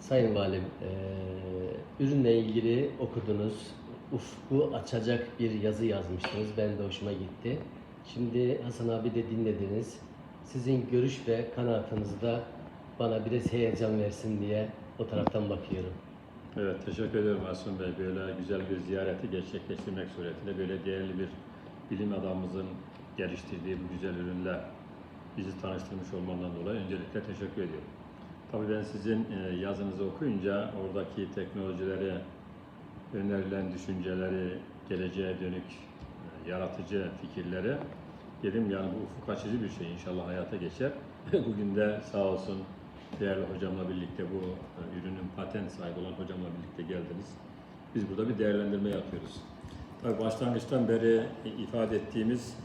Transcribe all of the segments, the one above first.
Sayın Valim, eee, ürünle ilgili okudunuz, ufku açacak bir yazı yazmıştınız. Ben de hoşuma gitti. Şimdi Hasan abi de dinlediniz. Sizin görüş ve kanaatınız da bana biraz heyecan versin diye o taraftan bakıyorum. Evet, teşekkür ederim Asım Bey. Böyle güzel bir ziyareti gerçekleştirmek suretiyle böyle değerli bir bilim adamımızın geliştirdiği bu güzel ürünle bizi tanıştırmış olmandan dolayı öncelikle teşekkür ediyorum. Tabii ben sizin e, yazınızı okuyunca oradaki teknolojileri, önerilen düşünceleri, geleceğe dönük e, yaratıcı fikirleri dedim yani bu ufuk açıcı bir şey inşallah hayata geçer. Bugün de sağ olsun değerli hocamla birlikte bu e, ürünün patent sahibi olan hocamla birlikte geldiniz. Biz burada bir değerlendirme yapıyoruz. Tabii başlangıçtan beri ifade ettiğimiz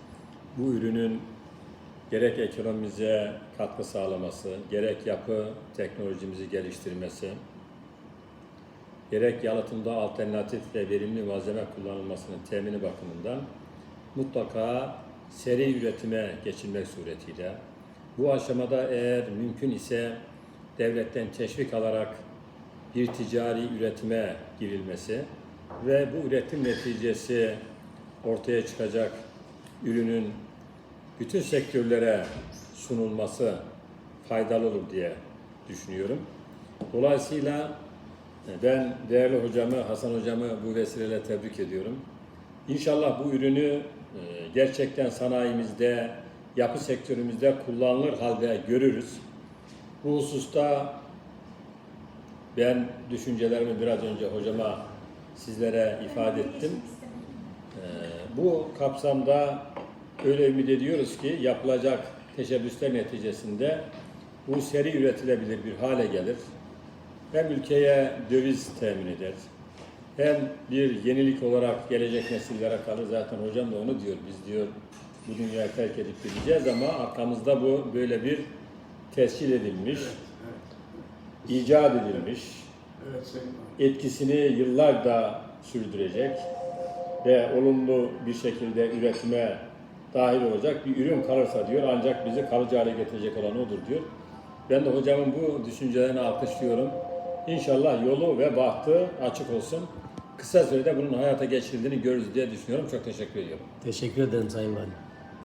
bu ürünün gerek ekonomimize katkı sağlaması, gerek yapı teknolojimizi geliştirmesi, gerek yalıtımda alternatif ve verimli malzeme kullanılmasının temini bakımından mutlaka seri üretime geçilmek suretiyle bu aşamada eğer mümkün ise devletten teşvik alarak bir ticari üretime girilmesi ve bu üretim neticesi ortaya çıkacak ürünün bütün sektörlere sunulması faydalı olur diye düşünüyorum. Dolayısıyla ben değerli hocamı, Hasan hocamı bu vesileyle tebrik ediyorum. İnşallah bu ürünü e, gerçekten sanayimizde, yapı sektörümüzde kullanılır halde görürüz. Bu hususta ben düşüncelerimi biraz önce hocama sizlere ifade ettim. Ee, Bu kapsamda öyle ümit ediyoruz ki yapılacak teşebbüsler neticesinde bu seri üretilebilir bir hale gelir. Hem ülkeye döviz temin eder, hem bir yenilik olarak gelecek nesillere kalır. Zaten hocam da onu diyor. Biz diyor bu dünyayı terk edip gideceğiz ama arkamızda bu böyle bir tescil edilmiş, icat edilmiş, etkisini yıllarda sürdürecek ve olumlu bir şekilde üretime dahil olacak bir ürün kalırsa diyor ancak bizi kalıcı hale getirecek olan odur diyor. Ben de hocamın bu düşüncelerini alkışlıyorum. İnşallah yolu ve bahtı açık olsun. Kısa sürede bunun hayata geçirildiğini görürüz diye düşünüyorum. Çok teşekkür ediyorum. Teşekkür ederim Sayın Valim.